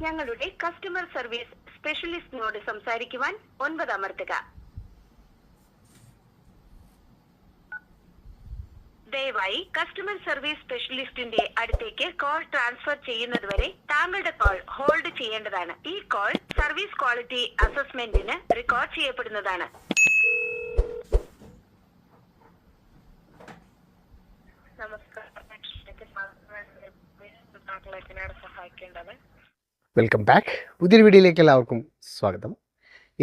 ഞങ്ങളുടെ customer service സ്പെഷ്യലിസ്റ്റിനോട് സംസാരിക്കുവാൻ ഒൻപത് അമർത്തുക. ദയവായി കസ്റ്റമർ സർവീസ് സ്പെഷ്യലിസ്റ്റിന്റെ അടുത്തേക്ക് കോൾ ട്രാൻസ്ഫർ ചെയ്യുന്നതുവരെ താങ്കളുടെ കോൾ ഹോൾഡ് ചെയ്യേണ്ടതാണ്. ഈ കോൾ സർവീസ് ക്വാളിറ്റി അസസ്മെന്റിന് റെക്കോർഡ് ചെയ്യപ്പെടുന്നതാണ്. നമസ്കാരം. സഹായിക്കേണ്ടത് വെൽക്കം ബാക്ക്. പുതിയൊരു വീഡിയോയിലേക്ക് എല്ലാവർക്കും സ്വാഗതം.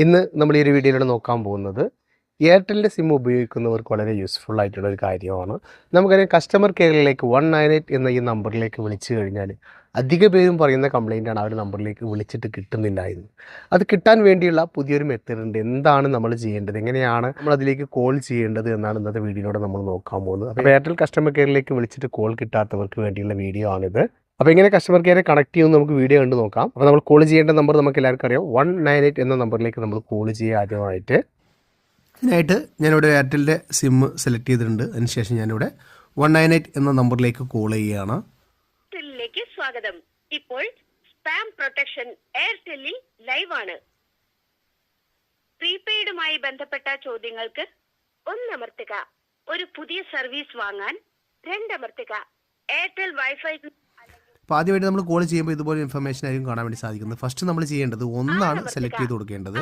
ഇന്ന് നമ്മൾ ഈ ഒരു വീഡിയോയിലൂടെ നോക്കാൻ പോകുന്നത് എയർടെലിന്റെ സിം ഉപയോഗിക്കുന്നവർക്ക് വളരെ യൂസ്ഫുൾ ആയിട്ടുള്ള ഒരു കാര്യമാണ്. നമുക്കറിയാം കസ്റ്റമർ കെയറിലേക്ക് വൺ നയൻ എയ്റ്റ് എന്ന ഈ നമ്പറിലേക്ക് വിളിച്ചു കഴിഞ്ഞാൽ അധിക പേരും പറയുന്ന കംപ്ലൈന്റാണ് ആ ഒരു നമ്പറിലേക്ക് വിളിച്ചിട്ട് കിട്ടുന്നില്ല എന്ന്. അത് കിട്ടാൻ വേണ്ടിയുള്ള പുതിയൊരു മെത്തേഡ് ഉണ്ട്. എന്താണ് നമ്മൾ ചെയ്യേണ്ടത്? എങ്ങനെയാണ് നമ്മൾ അതിലേക്ക് കോൾ ചെയ്യേണ്ടത് എന്നാണ് ഇന്നത്തെ വീഡിയോയിലൂടെ നമ്മൾ നോക്കാൻ പോകുന്നത്. അപ്പോൾ എയർടെൽ കസ്റ്റമർ കെയറിലേക്ക് വിളിച്ചിട്ട് കോൾ കിട്ടാത്തവർക്ക് വേണ്ടിയുള്ള വീഡിയോ ആണിത്. അപ്പോൾ എങ്ങനെ കസ്റ്റമർ കെയറെ കണക്ട് ചെയ്യുമെന്ന് നമുക്ക് വീഡിയോ കണ്ട് നോക്കാം. അപ്പോൾ നമ്മൾ കോൾ ചെയ്യേണ്ട നമ്പർ നമുക്ക് എല്ലാവർക്കും അറിയാം. വൺ നയൻ എയ്റ്റ് എന്ന നമ്പറിലേക്ക് നമ്മൾ കോൾ ചെയ്യുക ആദ്യമായിട്ട്. ഇതിനായിട്ട് ഞാനിവിടെ എയർടെലിന്റെ സിം സെലക്ട് ചെയ്തിട്ടുണ്ട്. അതിനുശേഷം ഞാനിവിടെ വൺ നയൻ എയ്റ്റ് എന്ന നമ്പറിലേക്ക് കോൾ ചെയ്യുകയാണ്. സ്വാഗതം. ഇപ്പോൾ സ്പാം പ്രൊട്ടക്ഷൻ എയർടെല്ലിൽ ലൈവ് ആണ്. പ്രീപെയ്ഡുമായി ബന്ധപ്പെട്ട ചോദ്യങ്ങൾക്ക് ഒന്നമർത്തുക. ഒരു പുതിയ സർവീസ് വാങ്ങാൻ രണ്ടമർത്തുക. എയർടെൽ വൈഫൈ അപ്പോൾ ആദ്യമായിട്ട് നമ്മൾ കോൾ ചെയ്യുമ്പോൾ ഇതുപോലെ ഇൻഫർമേഷൻ ആയിരിക്കും കാണാൻ വേണ്ടി സാധിക്കുന്നത്. ഫസ്റ്റ് നമ്മൾ ചെയ്യേണ്ടത് ഒന്നാണ് സെലക്ട് ചെയ്ത് കൊടുക്കേണ്ടത്.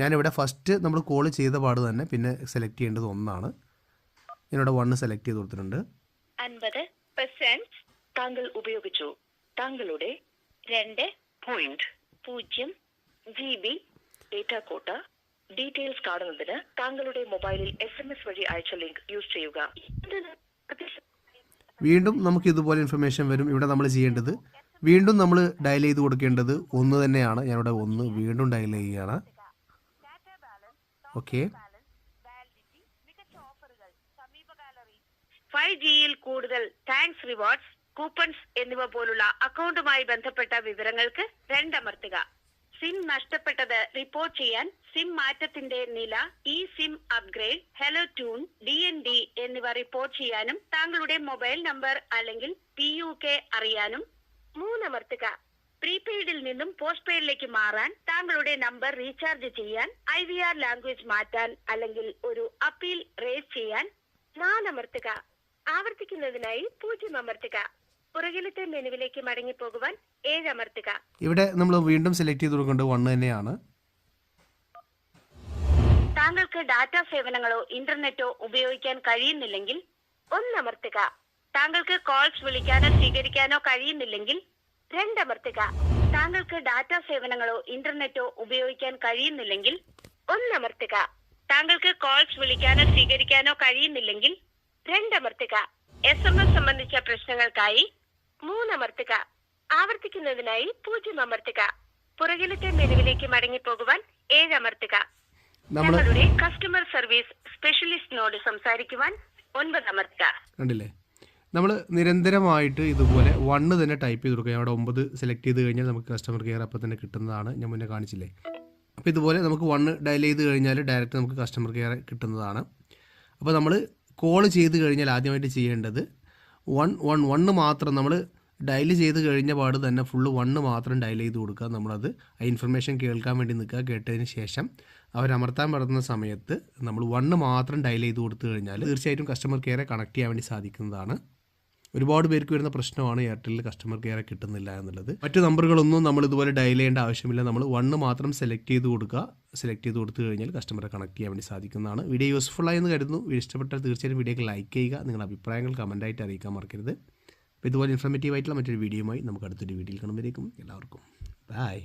ഞാനിവിടെ ഫസ്റ്റ് നമ്മൾ കോൾ ചെയ്ത പാട് തന്നെ പിന്നെ സെലക്ട് ചെയ്യേണ്ടത് ഒന്നാണ്. ഞാനിവിടെ വൺ സെലക്ട് ചെയ്ത് കൊടുത്തിട്ടുണ്ട്. താങ്കൾ ഉപയോഗിച്ചു. താങ്കളുടെ രണ്ട് പോയിന്റ് പൂജ്യം G B data quota details കാണുന്നതിന് താങ്കളുടെ മൊബൈലിൽ എസ് എം എസ് വഴി അയച്ച ലിങ്ക് യൂസ് ചെയ്യുക. വീണ്ടും നമുക്ക് ഇതുപോലെ ഇൻഫർമേഷൻ വരും. ഇവിടെ നമ്മൾ ചെയ്യേണ്ടത് വീണ്ടും നമ്മൾ ഡയൽ ചെയ്ത് കൊടുക്കേണ്ടത് ഒന്ന് തന്നെയാണ്. ഞാനിവിടെ ഒന്ന് വീണ്ടും ഡയൽ ചെയ്യുകയാണ്. ഓക്കെ ഫൈവ് ജിയിൽ കൂടുതൽ താങ്ക്സ് റിവാർഡ്സ് കൂപ്പൺസ് എന്നിവ പോലുള്ള അക്കൗണ്ടുമായി ബന്ധപ്പെട്ട വിവരങ്ങൾക്ക് രണ്ടമർത്തുക. സിം നഷ്ടപ്പെട്ടത് റിപ്പോർട്ട് ചെയ്യാൻ സിം മാറ്റത്തിന്റെ നില e SIM upgrade hello tune D N D എന്നിവ റിപ്പോർട്ട് ചെയ്യാനും താങ്കളുടെ മൊബൈൽ നമ്പർ അല്ലെങ്കിൽ പി യു കെ അറിയാനും. മൂന്നമർത്തുക. പ്രീപെയ്ഡിൽ നിന്നും പോസ്റ്റ് പെയ്ഡിലേക്ക് മാറാൻ താങ്കളുടെ നമ്പർ റീചാർജ് ചെയ്യാൻ ഐ വി ആർ ലാംഗ്വേജ് മാറ്റാൻ അല്ലെങ്കിൽ ഒരു അപ്പീൽ റേസ് ചെയ്യാൻ. നാലമർത്തുക. ആവർത്തിക്കുന്നതിനായി പൂജ്യം അമർത്തുക പുറകിലത്തെ മെനുവിലേക്ക് മടങ്ങി പോകുവാൻ ഏഴ് അമർത്തുക. ഇവിടെ നമ്മൾ വീണ്ടും സെലക്ട് ചെയ്ത് കൊടുക്കേണ്ടത് വണ്ണ് തന്നെയാണ്. താങ്കൾക്ക് ഡാറ്റ സേവനങ്ങളോ ഇന്റർനെറ്റോ ഉപയോഗിക്കാൻ കഴിയുന്നില്ലെങ്കിൽ ഒന്ന് അമർത്തുക. താങ്കൾക്ക് കോൾസ് വിളിക്കാനോ സ്വീകരിക്കാനോ കഴിയുന്നില്ലെങ്കിൽ രണ്ട് അമർത്തുക. താങ്കൾക്ക് ഡാറ്റ സേവനങ്ങളോ ഇന്റർനെറ്റോ ഉപയോഗിക്കാൻ കഴിയുന്നില്ലെങ്കിൽ ഒന്ന് അമർത്തുക. താങ്കൾക്ക് കോൾസ് വിളിക്കാനോ സ്വീകരിക്കാനോ കഴിയുന്നില്ലെങ്കിൽ രണ്ടമർത്തുക എസ് എം എസ് സംബന്ധിച്ച പ്രശ്നങ്ങൾക്കായി മൂന്നമർത്തുക ആവർത്തിക്കുന്നതിനായി പൂജ്യം അമർത്തുക. പുറകിലത്തെ മെനുവിലേക്ക് മടങ്ങിപ്പോകുവാൻ ഏഴ് അമർത്തുക. നമ്മളുടെ കസ്റ്റമർ സർവീസ് സ്പെഷ്യലിസ്റ്റിനോട് സംസാരിക്കുവാൻ ഒൻപത് അമർത്തുക. കണ്ടില്ലേ? നമ്മൾ നിരന്തരമായിട്ട് ഇതുപോലെ വണ്ണ് തന്നെ ടൈപ്പ് ചെയ്ത് കൊടുക്കുക. അവിടെ ഒമ്പത് സെലക്ട് ചെയ്ത് കഴിഞ്ഞാൽ നമുക്ക് കസ്റ്റമർ കെയർ അപ്പോൾ തന്നെ കിട്ടുന്നതാണ്. ഞാൻ മുന്നേ കാണിച്ചില്ലേ? അപ്പോൾ ഇതുപോലെ നമുക്ക് വണ്ണ് ഡയൽ ചെയ്ത് കഴിഞ്ഞാൽ ഡയറക്റ്റ് നമുക്ക് കസ്റ്റമർ കെയർ കിട്ടുന്നതാണ്. അപ്പോൾ നമ്മൾ കോൾ ചെയ്ത് കഴിഞ്ഞാൽ ആദ്യമായിട്ട് ചെയ്യേണ്ടത് വൺ വൺ വണ്ണ് മാത്രം നമ്മൾ ഡയൽ ചെയ്ത് കഴിഞ്ഞ പാട് തന്നെ ഫുള്ള് വണ്ണ് മാത്രം ഡയൽ ചെയ്ത് കൊടുക്കുക. നമ്മളത് ആ ഇൻഫർമേഷൻ കേൾക്കാൻ വേണ്ടി നിൽക്കുക കേട്ടതിന് ശേഷം അവരമർത്താൻ പറ്റുന്ന സമയത്ത് നമ്മൾ വണ്ണ് മാത്രം ഡയൽ ചെയ്ത് കൊടുത്തു കഴിഞ്ഞാൽ തീർച്ചയായിട്ടും കസ്റ്റമർ കെയറെ കണക്ട് ചെയ്യാൻ വേണ്ടി സാധിക്കുന്നതാണ്. ഒരുപാട് പേർക്ക് വരുന്ന പ്രശ്നമാണ് എയർടെല്ലിൽ കസ്റ്റമർ കെയറെ കിട്ടുന്നില്ല എന്നുള്ളത്. മറ്റു നമ്പറുകളൊന്നും നമ്മൾ ഇതുപോലെ ഡയൽ ചെയ്യേണ്ട ആവശ്യമില്ല. നമ്മൾ വണ്ണ് മാത്രം സെലക്ട് ചെയ്ത് കൊടുക്കുക. സെലക്ട് ചെയ്ത് കൊടുത്തു കഴിഞ്ഞാൽ കസ്റ്റമറെ കണക്ട് ചെയ്യാൻ വേണ്ടി സാധിക്കുന്നതാണ്. വീഡിയോ യൂസ്ഫുൾ ആയെന്ന് കരുതുന്നു. ഇഷ്ടപ്പെട്ടാൽ തീർച്ചയായും വീഡിയോക്ക് ലൈക്ക് ചെയ്യുക. നിങ്ങളുടെ അഭിപ്രായങ്ങൾ കമന്റായിട്ട് അറിയിക്കാൻ മറക്കരുത്. ഇതുപോലെ ഇൻഫർമേറ്റീവ് ആയിട്ടുള്ള മറ്റൊരു വീഡിയോയുമായി നമുക്ക് അടുത്തൊരു വീഡിയോയിൽ കാണുമ്പോഴേക്കും എല്ലാവർക്കും. ബൈ